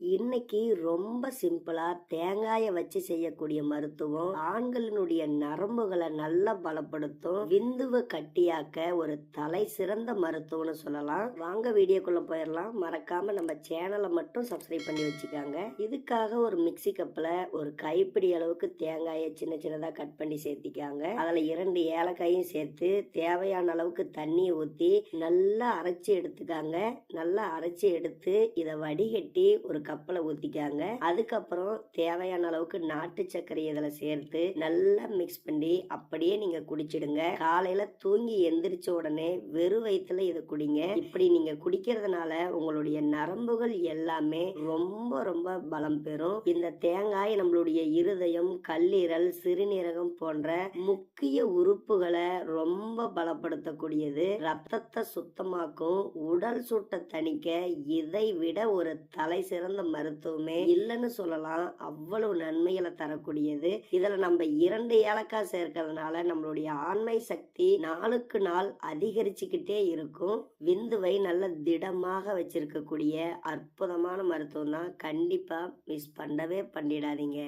இன்னைக்கு ரொம்ப சிம்பிளா தேங்காயை வச்சு செய்யக்கூடிய மருத்துவம் ஆண்களினுடைய நரம்புகளை நல்லா பலப்படுத்தும். விந்துவை கட்டியாக்க ஒரு தலை சிறந்த மருத்துவம்னு சொல்லலாம். வாங்க வீடியோக்குள்ள போயிடலாம் மறக்காம நம்ம சேனலை மட்டும் சப்ஸ்கிரைப் பண்ணி வச்சுக்காங்க. இதுக்காக ஒரு மிக்ஸி கப்ல ஒரு கைப்பிடி அளவுக்கு தேங்காயை சின்ன சின்னதா கட் பண்ணி சேர்த்திக்காங்க. அதுல இரண்டு ஏலக்காயும் சேர்த்து தேவையான அளவுக்கு தண்ணியை ஊத்தி நல்லா அரைச்சி எடுத்துக்காங்க. நல்லா அரைச்சி எடுத்து இதை வடிகட்டி ஒரு கப்பில் ஊற்றிக்காங்க அதுக்கப்புறம் தேவையான அளவுக்கு நாட்டு சர்க்கரை இதில் சேர்த்து நல்லா மிக்ஸ் பண்ணி அப்படியே நீங்கள் குடிச்சிடுங்க. காலையில் தூங்கி எந்திரிச்ச உடனே வெறும் வயிற்றுல இதை குடிங்க. இப்படி நீங்கள் குடிக்கிறதுனால உங்களுடைய நரம்புகள் எல்லாமே ரொம்ப ரொம்ப பலம் பெறும். இந்த தேங்காய் நம்மளுடைய இருதயம் கல்லீரல் சிறுநீரகம் போன்ற முக்கிய உறுப்புகளை ரொம்ப பலப்படுத்தக்கூடியது. ரத்தத்தை சுத்தமாக்கும் உடல் சூட்டை தணிக்க இதை விட ஒரு தலை சிறந்த சிறந்த மருத்துவமே இல்லைன்னு சொல்லலாம். அவ்வளவு நன்மைகளை தரக்கூடியது. இதுல நம்ம இரண்டு ஏலக்காய் சேர்க்கறதுனால நம்மளுடைய ஆண்மை சக்தி நாளுக்கு நாள் அதிகரிச்சுக்கிட்டே இருக்கும். விந்துவை நல்ல திடமாக வச்சிருக்கக்கூடிய அற்புதமான மருத்துவம் தான். கண்டிப்பா மிஸ் பண்ணவே பண்ணிடாதீங்க.